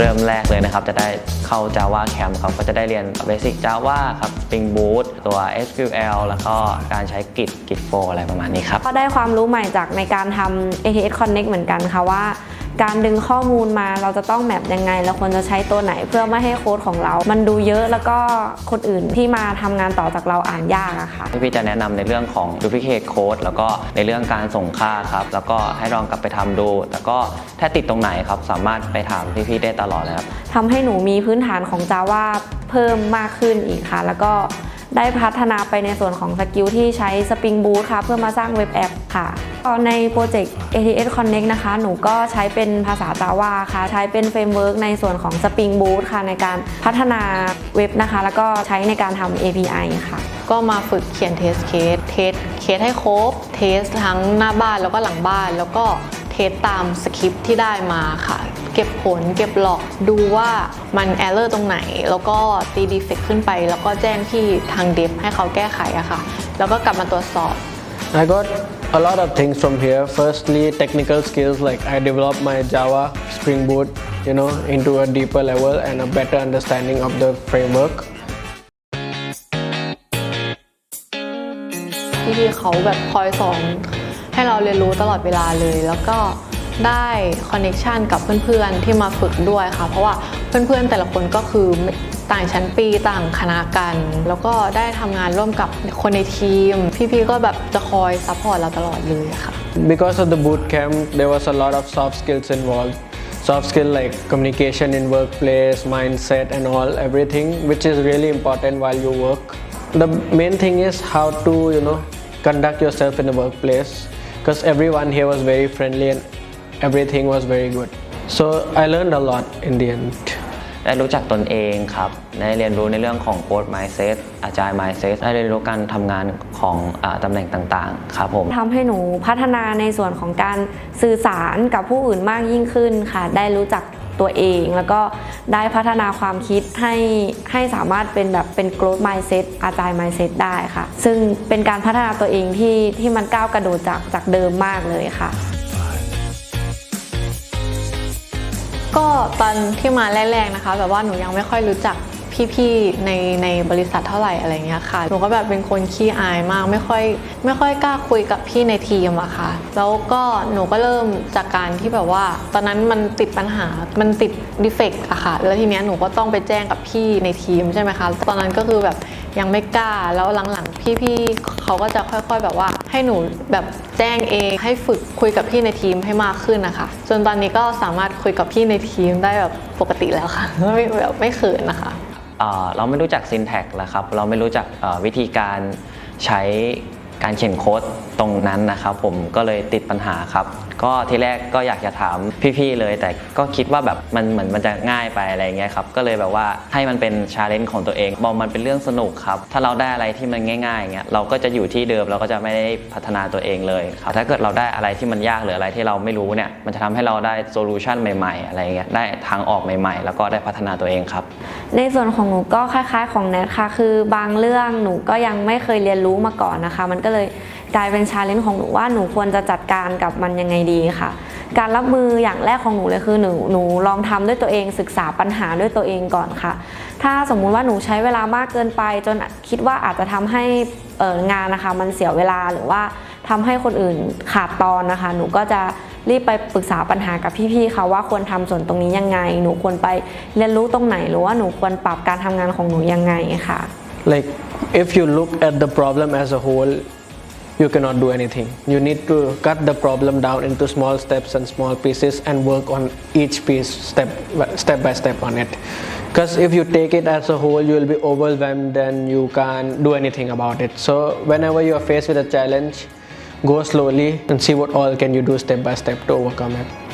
เริ่มแรกเลยนะครับ จะได้เข้า Java Camp ครับก็จะได้เรียน Basic Java ครับ Spring Boot ตัว SQL แล้วก็การใช้ Git Git Flow อะไรประมาณนี้ครับ ก็ได้ความรู้ใหม่จากในการทำ ATS Connect เหมือนกันค่ะว่า การดึงข้อมูลมาเราจะต้องแมปยังไง เราควรจะใช้ตัวไหนเพื่อไม่ให้โค้ดของเรา มันดูเยอะแล้วก็คนอื่นที่มาทำงานต่อจากเราอ่านยากอะค่ะพี่พี่จะแนะนำในเรื่องของ duplicate code แล้วก็ในเรื่องการส่งค่าครับ แล้วก็ให้ลองกลับไปทำดูแต่ก็ถ้าติดตรงไหนครับ สามารถไปถามพี่พี่ๆได้ตลอดเลยครับทำให้หนูมีพื้นฐานของ Java เพิ่มมากขึ้นอีกค่ะ แล้วก็ ได้พัฒนาไปในส่วนของสกิลที่ใช้ Spring Boot ค่ะ เพื่อมาสร้างเว็บแอปค่ะก็ในโปรเจกต์ ATS Connect นะคะ หนูก็ใช้เป็นภาษา Java ค่ะ ใช้เป็นเฟรมเวิร์กในส่วนของ Spring Boot ค่ะ ในการพัฒนาเว็บนะคะ แล้วก็ใช้ในการทำ API ค่ะ ก็มาฝึกเขียนเทสเคส เทสเคสให้ครบ เทสทั้งหน้าบ้านแล้วก็หลังบ้าน แล้วก็เทสตามสคริปที่ได้มาค่ะเก็บผลเก็บหลอกดูว่ามันแอ r เลอร์ตรงไหน แล้วก็ตีดีเฟกขึ้นไป แล้วก็แจ้งที่ทางเดฟให้เขาแก้ไขอะค่ะ แล้วก็กลับมาตรวจสอบ I got a lot of things from here. Firstly, technical skills like I developed my Java, Spring Boot, you know, into a deeper level and a better understanding of the framework. พี่ๆเขาแบบคอยสอนให้เราเรียนรู้ตลอดเวลาเลย แล้วก็ ได้คอนเน c ชันกับเพื่อนๆที่มาฝึกด้วยค่ะ เพราะว่าเพื่อนๆแต่ละคนก็คือต่างชั้นปีต่างคณะกัน แล้วก็ได้ทำงานร่วมกับคนในทีม พี่ๆก็แบบจะคอยซัพพอร์ตเราตลอดเลยค่ะ Because of the boot camp, there was a lot of soft skills involved. Soft skill like communication in workplace, mindset, and all everything, which is really important while you work. The main thing is how to you know conduct yourself in the workplace, because everyone here was very friendly and everything was very good. So I learned a lot in the end. ได้รู้จักตนเองครับ ได้เรียนรู้ในเรื่องของ growth mindset อาจารย์ mindset ได้เรียนรู้การทำงานของอาตำแหน่งต่างๆ ครับผมทำให้หนูพัฒนาในส่วนของการสื่อสารกับผู้อื่นมากยิ่งขึ้นค่ะ ได้รู้จักตัวเองแล้วก็ได้พัฒนาความคิดให้ให้สามารถเป็นแบบเป็น growth mindset อาจารย์ mindset ได้ค่ะ ซึ่งเป็นการพัฒนาตัวเองที่ที่มันก้าวกระโดดจากจากเดิมมากเลยค่ะ ก็ตอนที่มาแรกๆนะคะแบบว่าหนูยังไม่ค่อยรู้จักพี่ๆในในบริษัทเท่าไหร่อะไรเงี้ยค่ะ หนูก็แบบเป็นคนขี้อายมากไม่ค่อยไม่ค่อยกล้าคุยกับพี่ในทีมอะค่ะ แล้วก็หนูก็เริ่มจากการที่แบบว่า ตอนนั้นมันติดปัญหา มันติดดีเฟกต์อะค่ะ แล้วทีเนี้ยหนูก็ต้องไปแจ้งกับพี่ในทีมใช่ไหมคะ ตอนนั้นก็คือแบบ ยังไม่กล้าแล้วหลังๆพี่ๆเขาก็จะค่อยๆแบบว่า ให้หนูแบบแจ้งเองให้ฝึกคุยกับพี่ในทีมให้มากขึ้นนะคะ จนตอนนี้ก็สามารถคุยกับพี่ในทีมได้แบบปกติแล้วค่ะไม่แบบไม่เขินนะคะเราไม่รู้จัก syntax แล้วครับ เราไม่รู้จักวิธีการใช้การเขียนโค้ดตรงนั้นนะครับ ผมก็เลยติดปัญหาครับ ก็ทีแรกก็อยากจะถามพี่ๆเลย แต่ก็คิดว่าแบบมันเหมือนมันจะง่ายไปอะไรเงี้ยครับก็เลยแบบว่าให้มันเป็นชาเลนจ์ของตัวเองมองมันเป็นเรื่องสนุกครับถ้าเราได้อะไรที่มันง่ายๆเงี้ยเราก็จะอยู่ที่เดิมเราก็จะไม่ได้พัฒนาตัวเองเลยครับถ้าเกิดเราได้อะไรที่มันยากหรืออะไรที่เราไม่รู้เนี่ยมันจะทำให้เราได้โซลูชันใหม่ ๆ อะไรเงี้ยได้ทางออกใหม่ ๆ แล้วก็ได้พัฒนาตัวเองครับ ในส่วนของหนูก็คล้าย ๆ ของแนทค่ะคือบางเรื่องหนูก็ยังไม่เคยเรียนรู้มาก่อนนะคะ มันก็เลย กลายเป็นชาเลนจ์ของหนูว่าหนูควรจะจัดการกับมันยังไงดีค่ะ การรับมืออย่างแรกของหนูเลยคือหนูหนูลองทำด้วยตัวเองศึกษาปัญหาด้วยตัวเองก่อนค่ะ ถ้าสมมุติว่าหนูใช้เวลามากเกินไป จนคิดว่าอาจจะทำให้เอองานนะคะ มันเสียเวลาหรือว่าทำให้คนอื่นขาดตอนนะคะ หนูก็จะรีบไปปรึกษาปัญหากับพี่ๆค่ะว่าควรทำส่วนตรงนี้ยังไง หนูควรไปเรียนรู้ตรงไหนหรือว่าหนูควรปรับการทำงานของหนูยังไงค่ะ Like if you look at the problem as a whole, you cannot do anything. You need to cut the problem down into small steps and small pieces and work on each piece step step by step on it. Because if you take it as a whole, you will be overwhelmed and you can't do anything about it. So whenever you are faced with a challenge, go slowly and see what all can you do step by step to overcome it.